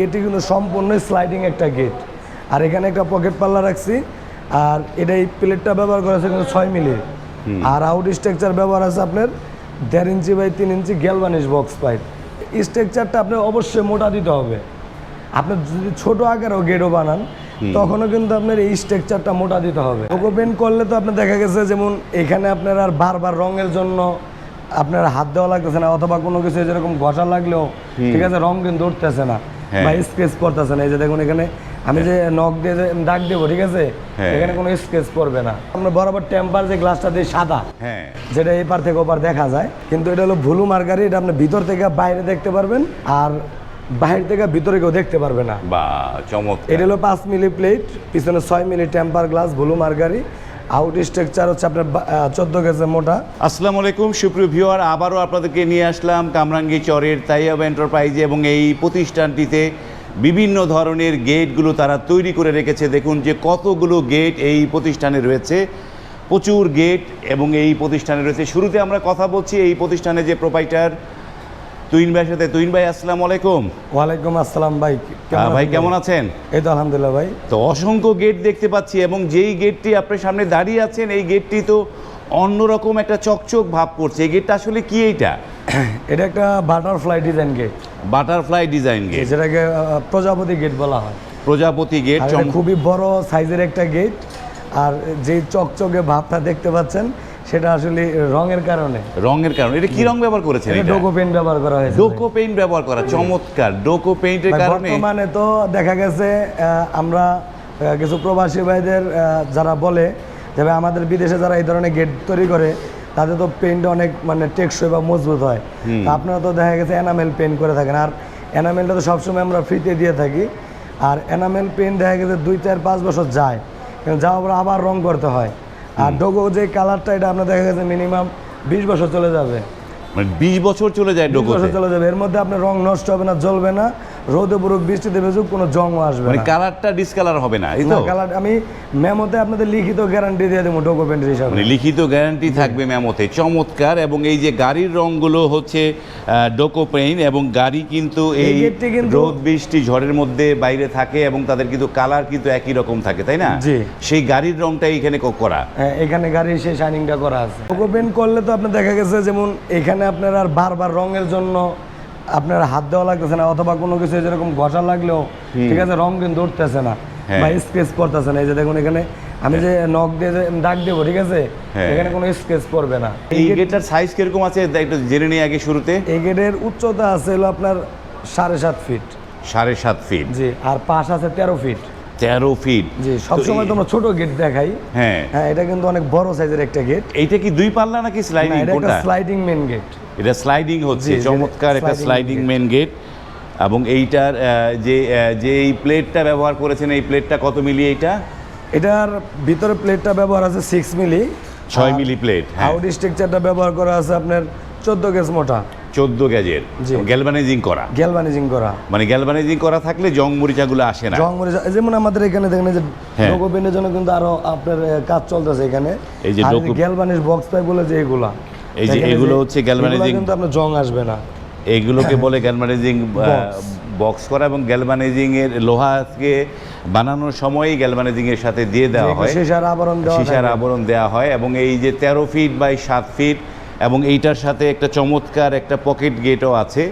গেটটি কিন্তু সম্পূর্ণ স্লাইডিং একটা গেট। আর এখানে একটা পকেট পাল্লা রাখছি আর এটা এই প্লেটটা ব্যবহার করা আছে কিন্তু ছয় মিলি। আর আউট স্ট্রাকচার ব্যবহার আছে আপনার দেড় ইঞ্চি বাই তিন ইঞ্চি গ্যালভানিশ বক্স পাইপ স্ট্রাকচারটা আপনার অবশ্যই মোটা দিতে হবে। আপনি যদি ছোট আকারেও গেটও বানান তখনও কিন্তু আপনার এই স্ট্রাকচারটা মোটা দিতে হবে। পেন্ট করলে তো আপনার দেখা গেছে যেমন এখানে আপনার আর বারবার রঙের জন্য আপনার হাত দেওয়া লাগতেছে না অথবা কোনো কিছু যেরকম ঘষা লাগলেও ঠিক আছে রং কিন্তু উঠতেছে না। বা স্কেচ পড়তেছে না। এই যে দেখুন এখানে আমি যে নখ দিয়ে দাগ দেবো ঠিক আছে? হ্যাঁ। এখানে কোনো স্কেচ পড়বে না। আমরা বরাবর টেম্পার যে গ্লাসটা দিয়ে সাদা হ্যাঁ। যেটা এপার থেকে ওপার দেখা যায় কিন্তু এটা হলো ভুলু মার্কারি এটা আপনি ভিতর থেকে বাইরে দেখতে পারবেন আর বাইরে থেকে ভিতরে কেউ দেখতে পারবে না। বা চমৎকার। এটা হলো পাঁচ মিলি প্লেট পিছনে ছয় milli temper glass blue mercury out structure হচ্ছে আপনার চোদ্দ গেজের মোটা। আসসালামু আলাইকুম, সুপ্রিয় ভিউয়ার, আবারও আপনাদেরকে নিয়ে আসলাম কামরাঙ্গি চরের তাইয়াব এন্টারপ্রাইজে এবং এই প্রতিষ্ঠানটিতে বিভিন্ন ধরনের গেটগুলো তারা তৈরি করে রেখেছে। দেখুন যে কতগুলো গেট এই প্রতিষ্ঠানে রয়েছে। প্রচুর গেট এবং এই প্রতিষ্ঠানে রয়েছে। শুরুতে আমরা কথা বলছি এই প্রতিষ্ঠানে যে প্রোপাইটার তুইন ভাইয়ের সাথে। তুইন ভাই আসসালামু আলাইকুম। ওয়ালাইকুম আসসালাম ভাই ভাই কেমন আছেন? এই তো আলহামদুলিল্লাহ ভাই। তো অসংখ্য গেট দেখতে পাচ্ছি এবং যেই গেটটি আপনার সামনে দাঁড়িয়ে আছেন এই গেটটি তো অন্যরকম একটা চকচক ভাব করছে। এই গেটটা আসলে কি এইটা? এটা একটা butterfly design gate butterfly design gate যেটাকে প্রজাপতি গেট বলা হয়। প্রজাপতি গেট খুবই বড় সাইজের একটা গেট আর যে চকচকে ভাবটা দেখতে পাচ্ছেন সেটা আসলে রঙের কারণে। রঙের কারণে। এটা কি রং ব্যবহার করেছেন এটা ডোকো পেন্ট ব্যবহার করা হয়েছে। ডোকো পেইন্ট ব্যবহার করা চমৎকার। ডোকো পেইন্টের কারণে বর্তমানে তো দেখা গেছে আমরা কিছু প্রবাসী ভাইদের যারা বলে যে আমাদের বিদেশে যারা এই ধরনের গেট তৈরি করে তাদের তো পেন্ট অনেক মানে টেকসই বা মজবুত হয়। আপনারা তো দেখা গেছে এনামেল পেন্ট করে থাকেন। আর এনামেলটা তো সবসময় আমরা ফ্রিতে দিয়ে থাকি। আর এনামেল পেন্ট দেখা গেছে দুই চার পাঁচ বছর যায়। যাওয়ার পর আবার রং করতে হয়। আর ডোগো যে কালারটা এটা আপনার দেখা গেছে মিনিমাম বিশ বছর চলে যাবে। মানে বিশ বছর চলে যায় ডোগো বছর চলে যাবে। এর মধ্যে আপনার রং নষ্ট হবে না জ্বলবে না। রোদে পুরো বৃষ্টিতে ভেজুক কোনো জংও আসবে মানে কালারটা ডিসকালার হবে না এই তো? কালার আমি মেমোতে আপনাদের লিখিত গ্যারান্টি দিয়ে দেবো ডকুমেন্ট হিসাবে। মানে লিখিত গ্যারান্টি থাকবে মেমোতে। চমৎকার এবং এই যে গাড়ির রংগুলো হচ্ছে ডোকো পেইন এবং গাড়ি কিন্তু এই রোদ বৃষ্টি ঝড়ের মধ্যে বাইরে থাকে এবং তাদের কিন্তু কালার কিন্তু একই রকম থাকে তাই না? জি। সেই গাড়ির রংটাই এখানে ক- করা। হ্যাঁ, এখানে গাড়ির সেই শাইনিংটা করা আছে। ডকুমেন্ট করলে তো আপনার দেখা গেছে যেমন এখানে আপনার আর বারবার রঙের জন্য আপনার হাত দেওয়া লাগতেছে না অথবা কোনো কিছু যেরকম ঘষা লাগলেও ঠিক আছে রং কিন্তু উঠতেছে না হ্যাঁ। বা স্কেচ পড়তেছে না। এই যে দেখুন এখানে আমি যে নখ দিয়ে দাগ দেবো ঠিক আছে হ্যাঁ। এখানে কোনো স্কেচ পড়বে না। এই গেটটার সাইজ কীরকম আছে একটু জেনে নিই আগে শুরুতে। এই গেটের উচ্চতা আছে হলো আপনার সাড়ে সাত ফিট সাড়ে সাত ফিট জি আর পাশ আছে তেরো ফিট তেরো ফিট জি সবসময় তোমরা ছোট গেট দেখাই। হ্যাঁ। হ্যাঁ এটা কিন্তু অনেক বড় সাইজের একটা গেট এইটা কি দুই পাল্লা নাকি স্লাইডিং এটা একটা স্লাইডিং মেন গেট এটা স্লাইডিং হচ্ছে চমৎকার একটা স্লাইডিং মেন গেট এবং এইটার যে যে এই প্লেটটা ব্যবহার করেছেন এই প্লেটটা কত মিলি এইটা? এটার ভিতরে প্লেটটা ব্যবহার আছে সিক্স মিলি। ছয় মিলি প্লেট হ্যাঁ। আউট স্ট্রাকচারটা ব্যবহার করা আছে আপনার চোদ্দ গেজ মোটা। চোদ্দ গ্যাজের। গ্যালভানাইজিং করা। গ্যালভানিজিং করা। মানে গ্যালভানাইজিং করা থাকলে জং মরিচাগুলো আসে না। জং মরে যায়- যেমন আমাদের এখানে দেখেন যে হ্যাঁ। লোগো পেনের জন্য কিন্তু আরও আপনার কাজ চলতেছে এখানে। এই যে গ্যালভানিশ বক্স পাইপ বলে যে এগুলা। এই যে এগুলো হচ্ছে গ্যালভানাইজিং কিন্তু আপনার জং আসবে না। এগুলোকে বলে গ্যালভানাইজিং বক্স করা এবং গ্যালভানাইজিং এর লোহাকে বানানোর সময়ই গ্যালভানাইজিং এর সাথে দিয়ে দেওয়া হয়। সীসার আবরণ দেওয়া হয় থাকে। আবরণ দেওয়া হয় এবং এই যে তেরো ফিট বাই সাত ফিট এবং এইটার সাথে একটা চমৎকার একটা পকেট গেটও আছে।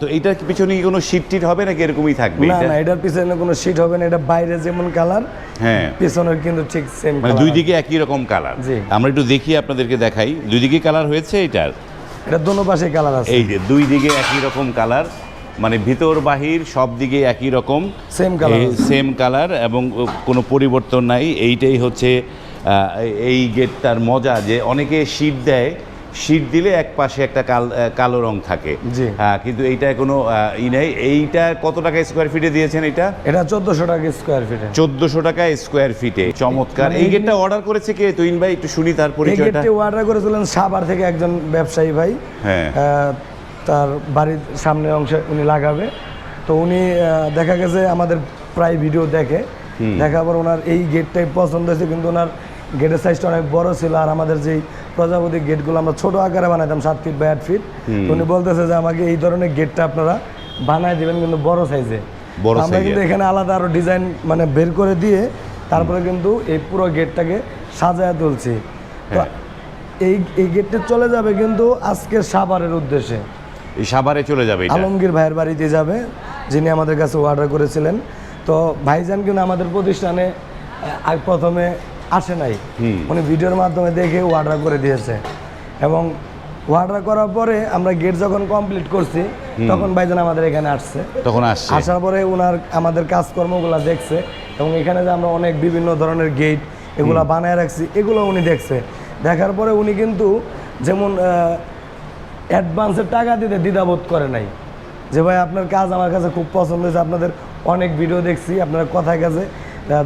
তো এইটার পিছনে কি কোনো শীট টিট হবে নাকি এরকমই থাকবে? না না এটার পিছনে কোনো শীট হবে না এটা বাইরে যেমন কালার হ্যাঁ। পিছনের কিন্তু ঠিক সেম মানে দুই দিকে একই রকম কালার। আমরা একটু দেখি আপনাদেরকে দেখাই। দুই দিকে কালার হয়েছে এটার? এটা দোনো পাশে কালার আছে। এই যে দুই দিকে একই রকম কালার মানে ভিতর বাহির সব দিকে একই রকম। সেম কালার সেম কালার এবং কোনো পরিবর্তন নাই। এইটাই হচ্ছে আহ, এই গেটটার মজা যে অনেকে শীট দেয় শীট দিলে এক পাশে একটা কাল কালো রং থাকে। হ্যাঁ কিন্তু এইটা কোনো ই নেই। এইটা কত টাকা স্কোয়ার ফিটে দিয়েছেন এটা? এটা চোদ্দশো টাকা স্কোয়ার ফিটে চোদ্দশো টাকা স্কোয়ার ফিটে চমৎকার। মানে এই গেটটা অর্ডার করেছে কে? তুইন ভাই একটু শুনি তার পরিচয়টা। অর্ডার করেছিলেন সাবার থেকে একজন ব্যবসায়ী ভাই। হ্যাঁ। তার বাড়ির সামনে অংশে উনি লাগাবে। তো উনি দেখা গেছে আমাদের প্রায় ভিডিও দেখে। দেখার পর ওনার এই গেটটাই পছন্দ হয়েছে কিন্তু ওনার গেটের সাইজটা অনেক বড় ছিল আর আমাদের যেই প্রজাপতি গেটগুলো আমরা ছোট আকারে বানাইতাম সাত ফিট বা আট ফিট উনি বলতেছে যে আমাকে এই ধরনের গেটটা আপনারা বানায় দিবেন কিন্তু বড় সাইজে আমরা কিন্তু এখানে আলাদা আরও ডিজাইন মানে বের করে দিয়ে তারপরে কিন্তু এই পুরো গেটটাকে সাজায় তুলছি। তো হ্যাঁ। এই এই গেটটা চলে যাবে কিন্তু আজকে সাভারের উদ্দেশ্যে। এই সাভারে চলে যাবে আলমগীর ভাইয়ের বাড়িতে যাবে যিনি আমাদের কাছে অর্ডার করেছিলেন। তো ভাইজান কিন্তু আমাদের প্রতিষ্ঠানে প্রথমে আসে নাই। উনি ভিডিওর মাধ্যমে দেখে অর্ডার করে দিয়েছে। এবং অর্ডার করার পরে আমরা গেট যখন কমপ্লিট করছি তখন ভাইজান আমাদের এখানে আসছে। তখন আসছে। আসার পরে ওনার আমাদের কাজকর্মগুলো দেখছে এবং এখানে যে আমরা অনেক বিভিন্ন ধরনের গেট এগুলা বানায় রাখছি এগুলো উনি দেখছে। দেখার পরে উনি কিন্তু যেমন অ্যাডভান্সের টাকা দিতে দ্বিধাবোধ করে নাই। যে ভাই আপনার কাজ আমার কাছে খুব পছন্দ হয়েছে আপনাদের অনেক ভিডিও দেখছি আপনার কথায় কাছে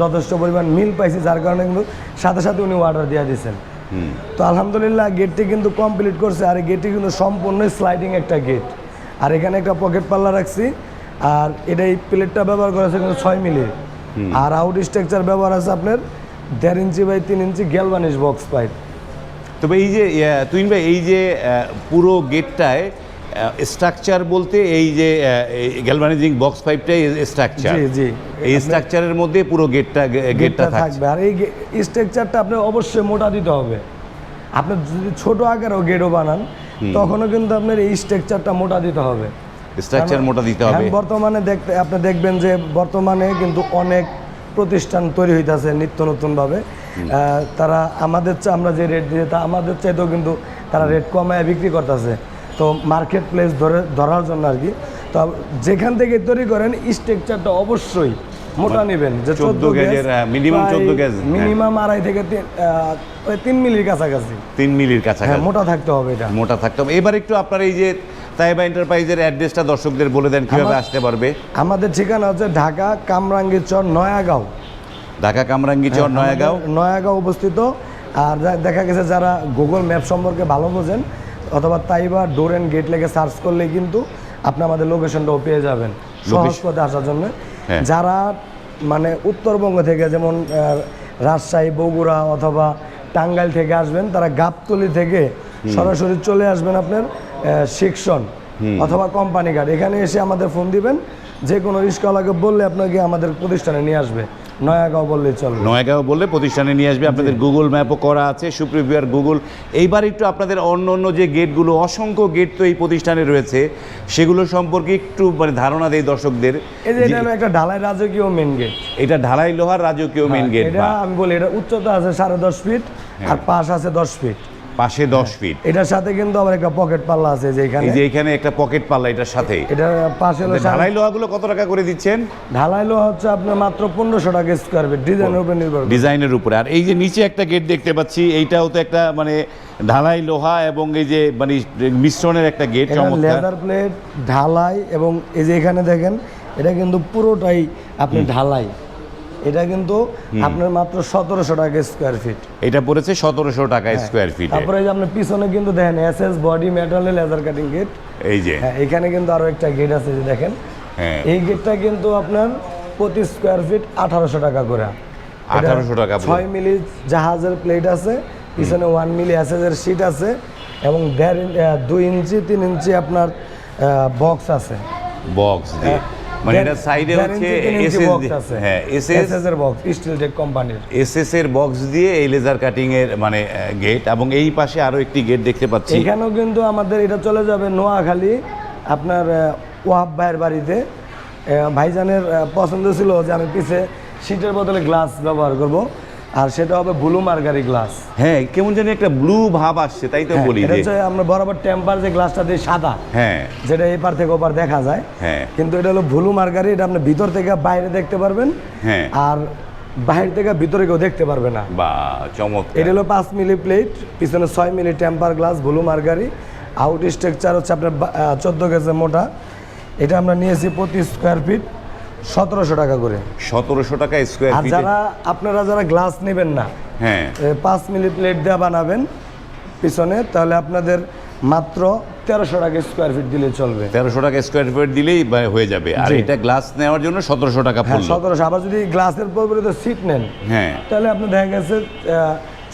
যথেষ্ট পরিমাণ মিল পাইছি যার কারণে কিন্তু সাথে সাথে উনি অর্ডার দিয়ে দিয়েছেন তো আলহামদুলিল্লাহ গেটটি কিন্তু কমপ্লিট করছে আর গেটটি কিন্তু সম্পূর্ণ স্লাইডিং একটা গেট আর এখানে একটা পকেট পাল্লা রাখছি আর এটা এই প্লেটটা ব্যবহার করা আছে কিন্তু ছয় মিলির আর আউট স্ট্রাকচার ব্যবহার আছে আপনার দেড় ইঞ্চি বাই তিন ইঞ্চি গ্যালভানিশ বক্স পাইপ তবে এই যে তুহিন ভাই এই যে পুরো গেটটায় স্ট্রাকচার বলতে এই যে গ্যালভানাইজিং বক্স পাইপটাই স্ট্রাকচার জি জি। এই স্ট্রাকচারের মধ্যে পুরো গেটটা গেটটা থাকবে। আর এই স্ট্রাকচারটা আপনার অবশ্যই মোটা দিতে হবে। আপনি যদি ছোট আকারেও গেটও বানান তখনও কিন্তু আপনার এই স্ট্রাকচারটা মোটা দিতে হবে। স্ট্রাকচার মোটা দিতে হবে। বর্তমানে দেখতে আপনি দেখবেন যে বর্তমানে কিন্তু অনেক প্রতিষ্ঠান তৈরি হইতাছে নিত্য নতুনভাবে। তারা আমাদের আমরা যে রেট দিয়ে তা আমাদের চাইতেও কিন্তু তারা রেট কমায় বিক্রি করতেছে। তো মার্কেট প্লেস ধরে ধরার জন্য আর কি। তো যেখান থেকে তৈরি করেন স্ট্রাকচারটা অবশ্যই মোটা নেবেন। যে 14 গেজের, মিনিমাম চোদ্দ 14 গেজ, হ্যাঁ। মিনিমাম আড়াই থেকে তিন মিলির কাছাকাছি। তিন মিলির হ্যাঁ কাছাকাছি মোটা থাকতে হবে এটা। মোটা থাকতে হবে। এবার একটু আপনার এই যে তাইবা এন্টারপ্রাইজের অ্যাড্রেসটা দর্শকদের বলে দেন কীভাবে আসতে পারবে? আমাদের ঠিকানা হচ্ছে ঢাকা কামরাঙ্গি চর নয়াগাঁও। ঢাকা কামরাঙ্গি চর হ্যাঁ, নয়াগাঁও। নয়াগাঁও অবস্থিত। আর দেখা গেছে যারা গুগল ম্যাপ সম্পর্কে ভালো বোঝেন অথবা তাইবা ডোর অ্যান্ড গেট লেগে সার্চ করলে কিন্তু আপনি আমাদের লোকেশনটাও পেয়ে যাবেন। সহজ পথে আসার জন্য। হ্যাঁ। যারা মানে উত্তরবঙ্গ থেকে যেমন রাজশাহী বগুড়া অথবা টাঙ্গাইল থেকে আসবেন তারা গাবতলি থেকে সরাসরি চলে আসবেন আপনার সেকশন অথবা কোম্পানি গার্ড এখানে এসে আমাদের ফোন দিবেন যে কোনো রিস্কওয়ালাকে বললে আপনাকে আমাদের প্রতিষ্ঠানে নিয়ে আসবে। নয়াগাঁও বললেই চলবে। নয়াগাঁও বললে প্রতিষ্ঠানে নিয়ে আসবে। আপনাদের গুগল ম্যাপও করা আছে সুপ্রিভিয়ার গুগল এইবার একটু আপনাদের অন্য অন্য যে গেটগুলো অসংখ্য গেট তো এই প্রতিষ্ঠানে রয়েছে সেগুলো সম্পর্কে একটু মানে ধারণা দেয় দর্শকদের। এই যে এটা হলো একটা ঢালাই রাজকীয় মেন গেট এটা ঢালাই লোহার রাজকীয় মেন গেট এটা আমি বলি এটা উচ্চতা আছে সাড়ে দশ ফিট হ্যাঁ। আর পাশ আছে দশ ফিট পাশে দশ ফিট এটার সাথে কিন্তু আবার একটা পকেট পাল্লা আছে যে এখানে। এই যে এখানে একটা পকেট পাল্লা এটার সাথে। এটা পাশে হলো সাড়ে- ঢালাই লোহাগুলো কত টাকা করে দিচ্ছেন? ঢালাই লোহা হচ্ছে আপনার মাত্র পনেরোশো টাকা স্কোয়ার ফিট ডিজাইনের উপর নির্ভর ডিজাইনের উপরে। আর এই যে নিচে একটা গেট দেখতে পাচ্ছি এইটাও তো একটা মানে ঢালাই লোহা এবং এই যে মানে মিশ্রণের একটা গেট চমৎকার। লেদার প্লেট ঢালাই এবং এই যে এখানে দেখেন এটা কিন্তু পুরোটাই আপনি ঢালাই। এটা কিন্তু আপনার মাত্র সতেরোশো টাকা স্কোয়ার ফিট এটা পড়েছে সতেরোশো টাকা স্কোয়ার ফিটে। তারপরে এই যে আপনার পিছনে কিন্তু দেখেন এস এস বডি মেটালের লেজার কাটিং গেট এই যে। হ্যাঁ এখানে কিন্তু আরও একটা গেট আছে যে দেখেন। হ্যাঁ। এই গেটটা কিন্তু আপনার প্রতি স্কোয়ার ফিট আঠারোশো টাকা করে। আঠারোশো টাকা ছয় মিলি জাহাজের প্লেট আছে পিছনে ওয়ান মিলি অ্যাসেজের সিট আছে এবং দেড় দুই ইঞ্চি তিন ইঞ্চি আপনার বক্স আছে। বক্স মানে এটা সাইডে হচ্ছে এসএস হ্যাঁ এসএস এর বক্স স্টিল টেক কোম্পানির এসএস এর বক্স দিয়ে এই লেজার কাটিং এর মানে গেট এবং এই পাশে আরও একটি গেট দেখতে পাচ্ছি। এখানেও কিন্তু আমাদের এটা চলে যাবে নোয়াখালী আপনার ওয়াহাব ভাইয়ের বাড়িতে। ভাইজানের পছন্দ ছিল যে আমি পিছে সিটের বদলে গ্লাস ব্যবহার করব। আর সেটা হবে ব্লু মার্গারি গ্লাস। হ্যাঁ কেমন জানি একটা ব্লু ভাব আসছে তাই তো বলি এটা হচ্ছে আমরা বরাবর টেম্পার যে গ্লাসটা দিয়ে সাদা হ্যাঁ। যেটা এপার থেকে ওপার দেখা যায়। হ্যাঁ। কিন্তু এটা হলো ব্লু মার্গারি এটা আপনি ভিতর থেকে বাইরে দেখতে পারবেন। হ্যাঁ। আর বাইরে থেকে ভিতরে কেউ দেখতে পারবে না। বা চমক এটা হলো পাঁচ মিলি প্লেট পিছনে ছয় milli temper glass blue mercury. Out structure হচ্ছে আপনার চোদ্দ গেজের মোটা। এটা আমরা নিয়েছি প্রতি স্কোয়ার ফিট সতেরোশো টাকা করে। সতেরোশো টাকা স্কোয়ার আর যারা আপনারা যারা গ্লাস নেবেন না হ্যাঁ। পাঁচ মিলি প্লেট দিয়ে বানাবেন পিছনে তাহলে আপনাদের মাত্র তেরোশো টাকা স্কোয়ার ফিট দিলে চলবে। তেরোশো টাকা স্কোয়ার ফিট দিলেই হয়ে যাবে। আর এটা গ্লাস নেওয়ার জন্য সতেরোশো টাকা হ্যাঁ সতেরোশো। আবার যদি গ্লাসের পরিবর্তে সিট নেন হ্যাঁ। তাহলে আপনি দেখা গেছে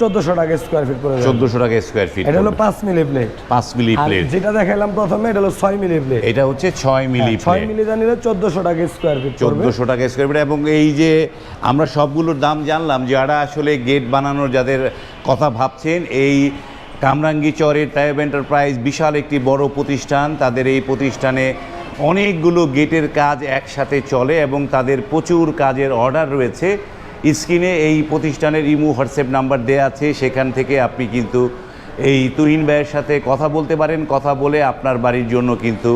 চোদ্দশো টাকা স্কোয়ার ফিট পড়ে যাবে। চোদ্দোশো টাকা স্কোয়ার ফিট এটা হলো পাঁচ মিলি প্লেট পাঁচ মিলি আর প্লেট যেটা দেখাইলাম প্রথমে এটা হলো ছয় মিলি প্লেট এটা হচ্ছে ছয় মিলি হ্যাঁ, ছয় মিলি জানিলে চোদ্দশো টাকা স্কোয়ার ফিট পড়বে। চোদ্দোশো টাকা স্কোয়ার ফিট এবং এই যে আমরা সবগুলোর দাম জানলাম যারা আসলে গেট বানানোর যাদের কথা ভাবছেন এই কামরাঙ্গি চরের টাইব এন্টারপ্রাইজ বিশাল একটি বড় প্রতিষ্ঠান। তাদের এই প্রতিষ্ঠানে অনেকগুলো গেটের কাজ একসাথে চলে এবং তাদের প্রচুর কাজের অর্ডার রয়েছে। স্ক্রিনে এই প্রতিষ্ঠানের ইমো, হোয়াটসঅ্যাপ নাম্বার দেওয়া আছে, সেখান থেকে আপনি কিন্তু এই তুহিন ভাইয়ের সাথে কথা বলতে পারেন, কথা বলে আপনার বাড়ির জন্য কিন্তু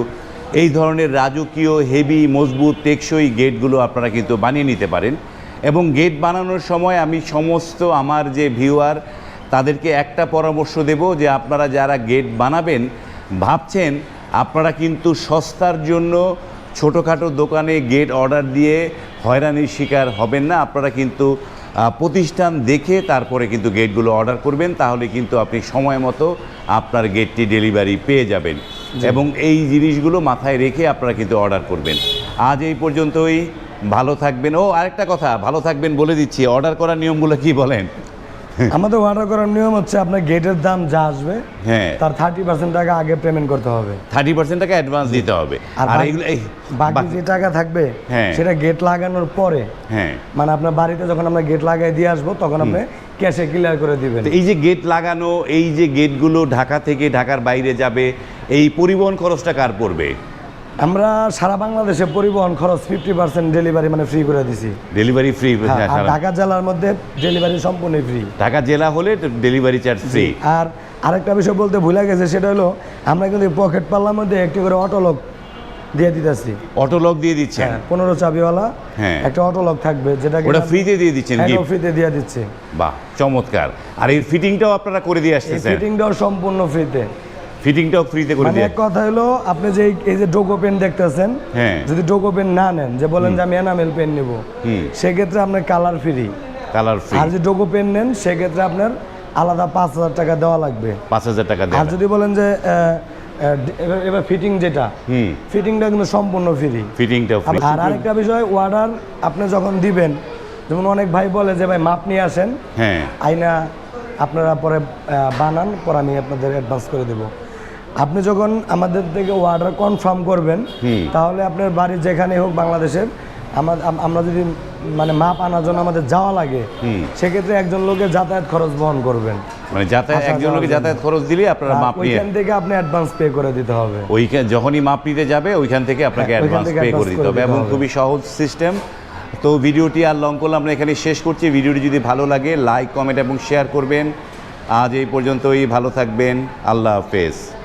এই ধরনের রাজকীয় হেভি মজবুত, টেকসই গেটগুলো আপনারা কিন্তু বানিয়ে নিতে পারেন। এবং গেট বানানোর সময় আমি সমস্ত আমার যে ভিউয়ার, তাদেরকে একটা পরামর্শ দেব যে আপনারা যারা গেট বানাবেন, ভাবছেন আপনারা কিন্তু সস্তার জন্য ছোটোখাটো দোকানে গেট অর্ডার দিয়ে হয়রানির শিকার হবেন না। আপনারা কিন্তু প্রতিষ্ঠান দেখে তারপরে কিন্তু গেটগুলো অর্ডার করবেন। তাহলে কিন্তু আপনি সময় মতো আপনার গেটটি ডেলিভারি পেয়ে যাবেন। এবং এই জিনিসগুলো মাথায় রেখে আপনারা কিন্তু অর্ডার করবেন। আজ এই পর্যন্তই। ভালো থাকবেন। ও আরেকটা কথা ভালো থাকবেন বলে দিচ্ছি। অর্ডার করার নিয়মগুলো কি বলেন? আমাদের অর্ডার করার নিয়ম হচ্ছে আপনার গেটের দাম যা আসবে হ্যাঁ। তার থার্টি পার্সেন্ট টাকা আগে পেমেন্ট করতে হবে। থার্টি পার্সেন্ট টাকা অ্যাডভান্স দিতে হবে। আর এগুলো এই বাকি বাকি- যে টাকা থাকবে হ্যাঁ। সেটা গেট লাগানোর পরে হ্যাঁ। মানে আপনার বাড়িতে যখন আমরা গেট লাগাই দিয়ে আসব তখন আপনি ক্যাশে ক্লিয়ার করে দিবেন। এই যে গেট লাগানো এই যে গেটগুলো ঢাকা থেকে ঢাকার বাইরে যাবে এই পরিবহন খরচটা কার পড়বে? আমরা সারা বাংলাদেশে পরিবহন খরচ ফিফটি পার্সেন্ট ডেলিভারি মানে ফ্রি করে দিছি। ডেলিভারি ফ্রি হ্যাঁ, আর ঢাকা জেলার মধ্যে ডেলিভারি সম্পূর্ণ ফ্রি ঢাকা জেলা হলে ডেলিভারি চার্জ ফ্রি আর আরেকটা বিষয় বলতে ভুলে গেছে সেটা হলো আমরা কিন্তু পকেট পাল্লার মধ্যে একটি করে অটোলক দিয়ে দিতেছি। অটো লক দিয়ে দিচ্ছেন? হ্যাঁ পনেরো চাবিওয়ালা হ্যাঁ। একটা অটো লক থাকবে যেটা ওটা ফ্রিতে দিয়ে দিচ্ছেন গিফট ফ্রিতে দিয়ে দিচ্ছে। বাহ চমৎকার। আর এই ফিটিংটাও আপনারা করে দিয়ে আসতেছেন? ফিটিংটাও সম্পূর্ণ ফ্রিতে ফিটিংটাও ফ্রিতে করে মানে দিয়ে কথা হলো আপনি যে এই- যে ডোকো পেন দেখতেছেন হ্যাঁ। যদি ডোকো পেন না নেন যে বলেন যে আমি এনামেল পেন নেব সেক্ষেত্রে আপনার কালার ফ্রি কালার ফ্রি আর যদি ডোকো পেন নেন সেক্ষেত্রে আপনার আলাদা পাঁচ হাজার টাকা দেওয়া লাগবে। পাঁচ হাজার টাকা আর যদি বলেন যে এবার- ফিটিং যেটা হুম। ফিটিংটা কিন্তু সম্পূর্ণ ফ্রি ফিটিংটাও ফ্রি আর আরেকটা বিষয় অর্ডার আপনি যখন দিবেন যেমন অনেক ভাই বলে যে ভাই মাপ নিয়ে আসেন হ্যাঁ। আইনা আপনারা পরে বানান পরে আমি আপনাদের অ্যাডভান্স করে দেব। আপনি যখন আমাদের থেকে অর্ডার কনফার্ম করবেন। তাহলে আপনার বাড়ি যেখানে হোক বাংলাদেশের আমা- আমরা যদি মানে মাপ আনার জন্য আমাদের যাওয়া লাগে। সেক্ষেত্রে একজন লোকের যাতায়াত খরচ বহন করবেন। মানে যাতায়াত একজন লোকে যাতায়াত খরচ দিলে আপনারা মাপ নিয়ে ওইখান থেকে আপনি অ্যাডভান্স পে করে দিতে হবে। ওইখানে যখনই মাপ নিতে যাবে ওইখান থেকে আপনাকে হ্যাঁ, অ্যাডভান্স পে করে দিতে হবে এবং খুবই সহজ সিস্টেম তো ভিডিওটি আর লং করলে আমরা এখানে শেষ করছি। ভিডিওটি যদি ভালো লাগে লাইক কমেন্ট এবং শেয়ার করবেন। আজ এই পর্যন্তই ভালো থাকবেন। আল্লাহ হাফেজ।